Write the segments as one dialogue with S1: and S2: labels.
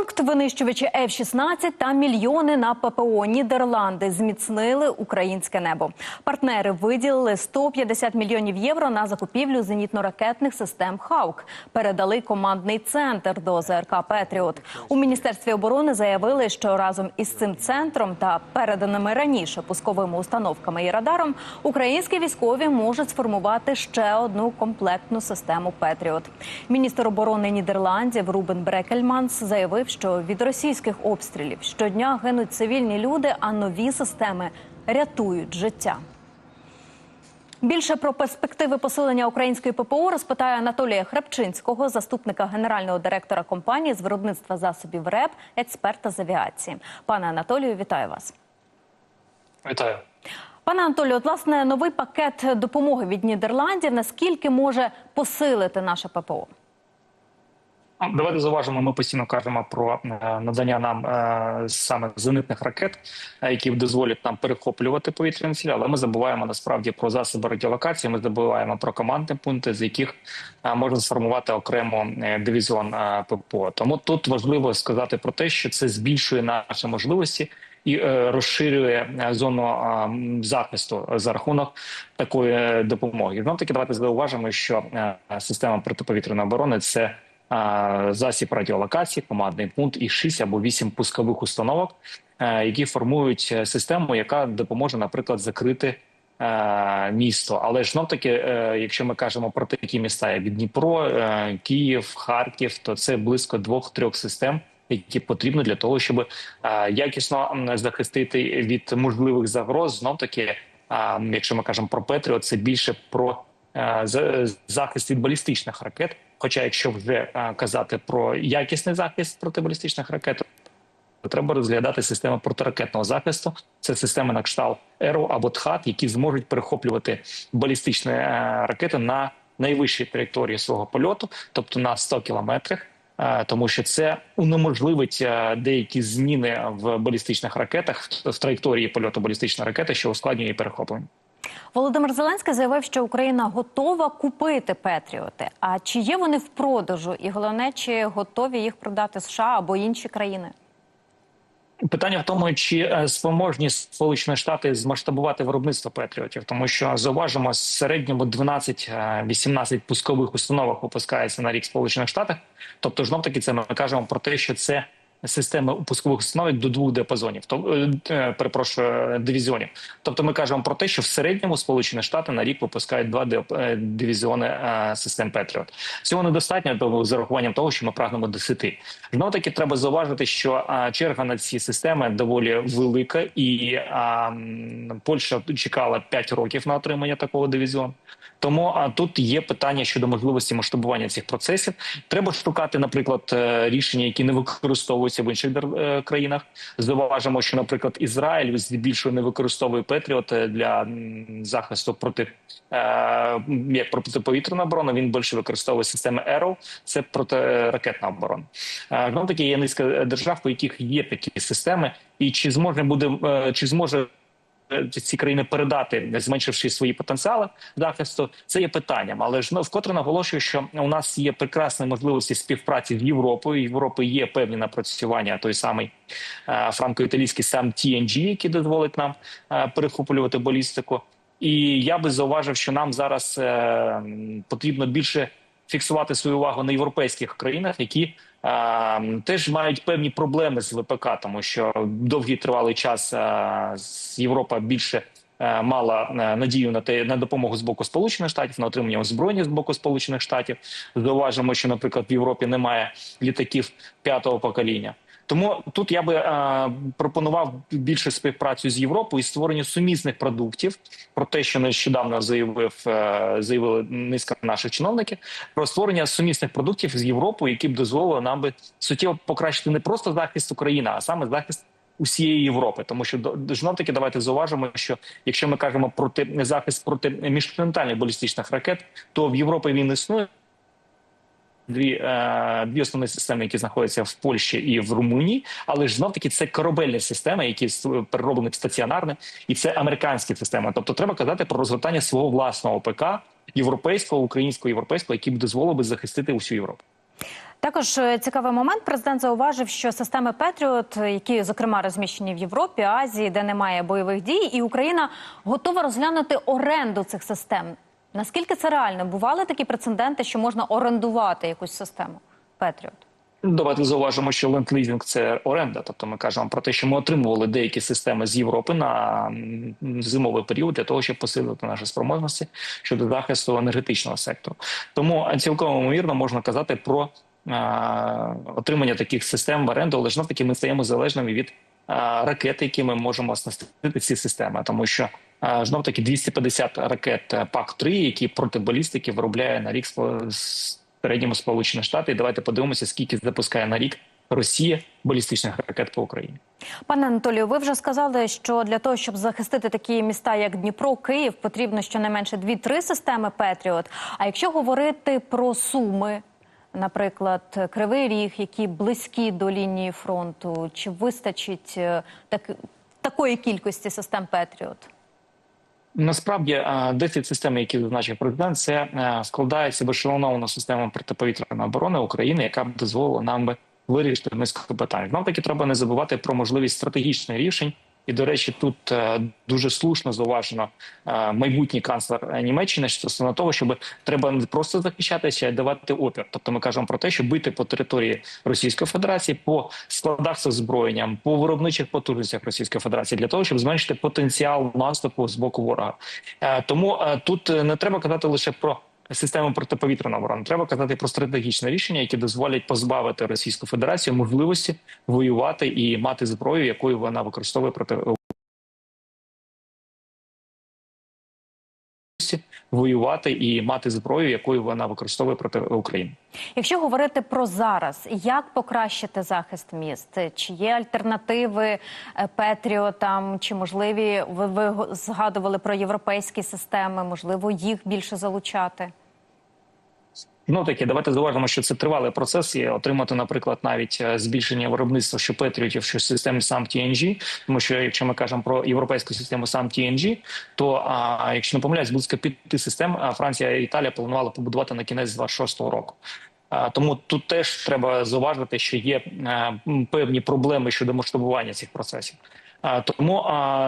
S1: пункт, винищувачі F-16 та мільйони на ППО. Нідерланди зміцнили українське небо. Партнери виділили 150 мільйонів євро на закупівлю зенітно-ракетних систем «Хаук». Передали командний центр до ЗРК «Петріот». У міністерстві оборони заявили, що разом із цим центром та переданими раніше пусковими установками і радаром українські військові можуть сформувати ще одну комплектну систему «Петріот». Міністр оборони Нідерландів Рубен Брекельманс заявив, що від російських обстрілів щодня гинуть цивільні люди, а нові системи рятують життя. Більше про перспективи посилення української ППО розпитає Анатолія Храпчинського, заступника генерального директора компанії з виробництва засобів РЕП, експерта з авіації. Пане Анатолію, вітаю вас.
S2: Вітаю.
S1: Пане Анатолію, от, власне, новий пакет допомоги від Нідерландів наскільки може посилити наше ППО?
S2: Давайте зауважимо, ми постійно кажемо про е, надання нам е, саме зенитних ракет, е, які дозволять нам перехоплювати повітряні цілі, але ми забуваємо насправді про засоби радіолокації. Ми забуваємо про командні пункти, з яких можна сформувати окремо дивізіон ППО. Тому тут важливо сказати про те, що це збільшує наші можливості. І розширює зону захисту за рахунок такої допомоги. Знов таки давайте зауважимо, що система протиповітряної оборони це засіб радіолокації, командний пункт і 6 або 8 пускових установок, е, які формують е, систему, яка допоможе, наприклад, закрити. е, Місто, але ж таки, якщо ми кажемо про такі міста, як Дніпро, Київ, Харків, то це близько двох-трьох систем, які потрібно для того, щоб якісно захистити від можливих загроз. Знов таки, якщо ми кажемо про Петріо, це більше про захист від балістичних ракет. Хоча, якщо вже е, казати про якісний захист проти балістичних ракет, то треба розглядати системи протиракетного захисту. Це системи на кшталт ЕРО або ТХАТ, які зможуть перехоплювати балістичні е, ракети на найвищій траєкторії свого польоту, тобто на 100 кілометрах. Е, Тому що це унеможливить е, деякі зміни в балістичних ракетах в траєкторії польоту балістичної ракети, що ускладнює перехоплення.
S1: Володимир Зеленський заявив, що Україна готова купити Петріоти. А чи є вони в продажу? І головне, чи готові їх продати США або інші країни?
S2: Питання в тому, чи е, спроможні Сполучені Штати змасштабувати виробництво патріотів, тому що зауважимо в середньому 12-18 пускових установок випускається на рік Сполучених Штатах. Тобто, знов таки, це ми кажемо про те, що це системи пускових установок до двох диапазонів, то е, е, перепрошую дивізіонів. Тобто, ми кажемо про те, що в середньому Сполучені Штати на рік випускають два е, дивізіони систем Петріот. Цього недостатньо з урахуванням того, що ми прагнемо до 10. Таки треба зауважити, що черга на ці системи доволі велика, і а, Польща чекала 5 років на отримання такого дивізіону. Тому а, тут є питання щодо можливості масштабування цих процесів. Треба шукати, наприклад, е, рішення, які не використовуються в інших е, країнах. Зауважимо, що, наприклад, Ізраїль здебільшого не використовує Петріот е, для захисту проти е, як протиповітряної оборони. Він більше використовує системи Arrow, це протиракетна оборона. Е, таки є низка держав, у яких є такі системи, і чи зможе буде чи зможе ці країни передати, зменшивши свої потенціали захисту, це є питанням. Але ж ну, вкотре наголошую, що у нас є прекрасні можливості співпраці з Європою. Європи є певні напрацювання, той самий е, франко-італійський сам TNG, який дозволить нам е, перехоплювати балістику. І я би зауважив, що нам зараз е, потрібно більше фіксувати свою увагу на європейських країнах, які е, теж мають певні проблеми з ВПК, тому що довгий тривалий час е, Європа більше. Мала е, надію на те на допомогу з боку Сполучених Штатів, на отримання озброєння з боку Сполучених Штатів. Зауважимо, що, наприклад, в Європі немає літаків п'ятого покоління. Тому тут я би е, пропонував більше співпрацю з Європою і створення сумісних продуктів. Про те, що нещодавно заявив е, заявили низка наших чиновників, про створення сумісних продуктів з Європою, які б дозволили нам би суттєво покращити не просто захист України, а саме захист. Усієї Європи, тому що знов таки давайте зауважимо, що якщо ми кажемо про те- захист проти міжконтинентальних балістичних ракет, то в Європі він існує. Дві, е, дві основні системи, які знаходяться в Польщі і в Румунії, але ж знов таки це корабельні системи, які перероблені стаціонарно, і це американські системи. Тобто, треба казати про розгортання свого власного ПК європейського, українського, європейського, який б дозволив би захистити усю Європу.
S1: Також е, цікавий момент. Президент зауважив, що системи Петріот, які зокрема розміщені в Європі, Азії, де немає бойових дій, і Україна готова розглянути оренду цих систем. Наскільки це реально? Бували такі прецеденти, що можна орендувати якусь систему Петріот?
S2: Давайте зауважимо, що ленд-лізінг – це оренда. Тобто ми кажемо про те, що ми отримували деякі системи з Європи на зимовий період для того, щоб посилити наші спроможності щодо захисту енергетичного сектору. Тому цілком ймовірно можна казати про е, отримання таких систем в оренду, але ж знов таки ми стаємо залежними від е, ракет, які ми можемо оснастити ці системи, тому що. Е, Знов таки 250 ракет ПАК-3, які проти балістики виробляє на рік середньому Сполучені Штати. І давайте подивимося, скільки запускає на рік Росія балістичних ракет по Україні.
S1: Пане Анатолію, ви вже сказали, що для того, щоб захистити такі міста, як Дніпро, Київ, потрібно щонайменше 2-3 системи Петріот. А якщо говорити про суми, наприклад, Кривий Ріг, які близькі до лінії фронту, чи вистачить е, так, такої кількості систем Петріот?
S2: Насправді дефіт дефіцит системи, які зазначив президент, це е, складається в ешелоновану систему протиповітряної оборони України, яка б дозволила нам вирішити низку питань. Знов таки треба не забувати про можливість стратегічних рішень. І до речі, тут е, дуже слушно зауважено е, майбутній канцлер Німеччини стосовно того, щоб треба не просто захищатися, а давати опір. Тобто, ми кажемо про те, що бити по території Російської Федерації, по складах з озброєнням, по виробничих потужностях Російської Федерації для того, щоб зменшити потенціал наступу з боку ворога. Е, Тому е, тут е, не треба казати лише про. Систему протиповітряної оборони треба казати про стратегічне рішення, які дозволять позбавити Російську Федерацію можливості воювати і мати зброю, якою вона використовує проти воювати і мати зброю, якою вона використовує проти України.
S1: Якщо говорити про зараз, як покращити захист міст? Чи є альтернативи е, Петріотам? Чи можливі ви, ви згадували про європейські системи? Можливо, їх більше залучати?
S2: Ну таке, давайте зауважимо, що це тривалий процес. І отримати, наприклад, навіть е, збільшення виробництва що Петріотів, що системи сам TNG, тому що якщо ми кажемо про європейську систему сам TNG, то а, якщо не помиляюсь, близько п'яти систем Франція і Італія планували побудувати на кінець 26-го року. Тому тут теж треба зауважити, що є е, певні проблеми щодо масштабування цих процесів. Тому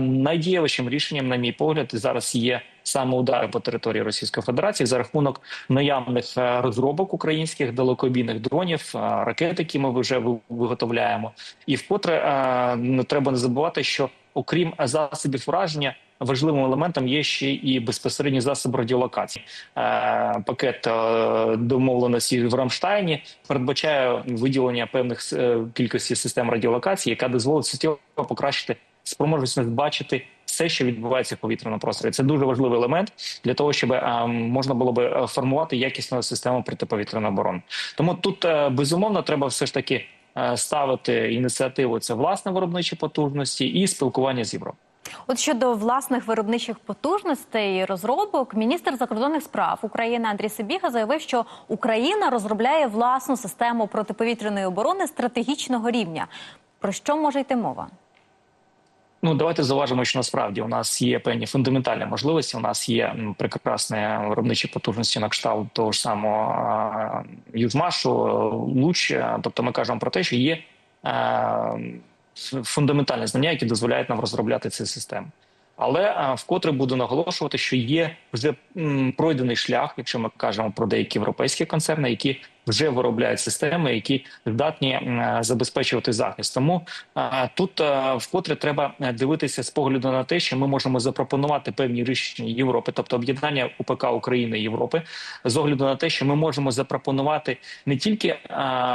S2: найдієвішим рішенням, на мій погляд, зараз є саме удари по території Російської Федерації за рахунок наявних е, розробок українських далекобійних дронів, е, ракет, які ми вже виготовляємо. І вкотре е, не треба не забувати, що окрім засобів ураження. Важливим елементом є ще і безпосередні засоби радіолокації. Е, Пакет е, домовленості в Рамштайні передбачає виділення певних е, кількості систем радіолокації, яка дозволить суттєво покращити спроможність бачити все, що відбувається в повітряному просторі. Це дуже важливий елемент для того, щоб е, можна було би формувати якісну систему протиповітряної оборони. Тому тут е, безумовно треба все ж таки ставити ініціативу це власне виробничі потужності і спілкування з Європою.
S1: От щодо власних виробничих потужностей і розробок, міністр закордонних справ України Андрій Сибіга заявив, що Україна розробляє власну систему протиповітряної оборони стратегічного рівня. Про що може йти мова?
S2: Ну давайте зауважимо, що насправді у нас є певні фундаментальні можливості. У нас є прекрасні виробничі потужності на кшталт того ж самого Южмашу, Луч. Тобто, ми кажемо про те, що є ф- фундаментальні знання, які дозволяють нам розробляти ці системи. Але вкотре буду наголошувати, що є вже пройдений шлях, якщо ми кажемо про деякі європейські концерни, які вже виробляють системи, які здатні забезпечувати захист. Тому тут вкотре треба е, дивитися з погляду на те, що ми можемо запропонувати певні рішення Європи, тобто об'єднання УПК України і Європи, з огляду на те, що ми можемо запропонувати не тільки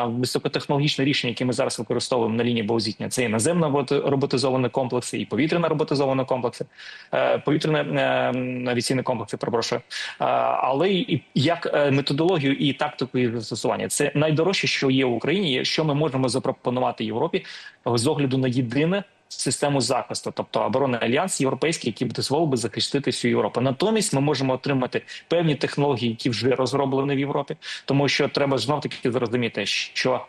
S2: високотехнологічне рішення, яке ми зараз використовуємо на лінії Баузітня, це і наземно робот- роботизовані комплекси, і повітряно роботизовані комплекси, е, повітряне е, авіаційні комплекси, перепрошую, Е, але і як е, методологію і тактику їх застосування. Це найдорожче, що є в Україні, що ми можемо запропонувати Європі з огляду на єдине. Систему захисту, тобто оборонний альянс європейський, який дозволив би захистити всю Європу. Натомість ми можемо отримати певні технології, які вже розроблені в Європі, тому що треба знов таки зрозуміти, що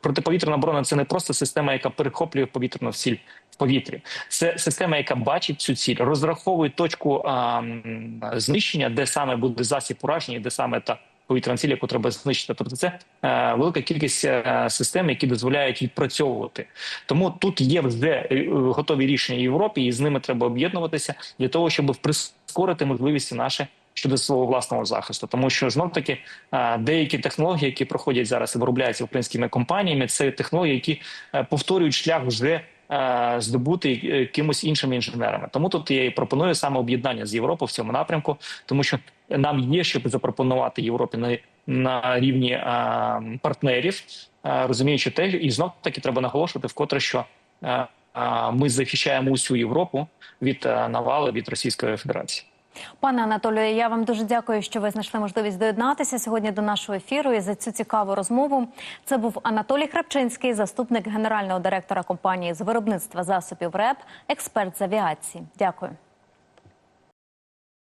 S2: протиповітряна оборона це не просто система, яка перехоплює повітряну ціль в повітрі. Це система, яка бачить цю ціль, розраховує точку а, знищення, де саме буде засіб ураження, де саме та повітряна ціль, яку треба знищити. Тобто, це е, велика кількість е, систем, які дозволяють відпрацьовувати. Тому тут є вже е, готові рішення Європі, і з ними треба об'єднуватися для того, щоб прискорити можливості наші щодо свого власного захисту, тому що знов таки е, деякі технології, які проходять зараз і виробляються українськими компаніями, це технології, які е, повторюють шлях вже здобути кимось іншими інженерами. Тому тут я і пропоную саме об'єднання з Європою в цьому напрямку, тому що нам є що запропонувати Європі на, на рівні е, партнерів, е, розуміючи те, і знов таки треба наголошувати вкотре, що е, е, ми захищаємо усю Європу від е, навали від Російської Федерації.
S1: Пане Анатолію, я вам дуже дякую, що ви знайшли можливість доєднатися сьогодні до нашого ефіру і за цю цікаву розмову. Це був Анатолій Храпчинський, заступник генерального директора компанії з виробництва засобів РЕП, експерт з авіації. Дякую.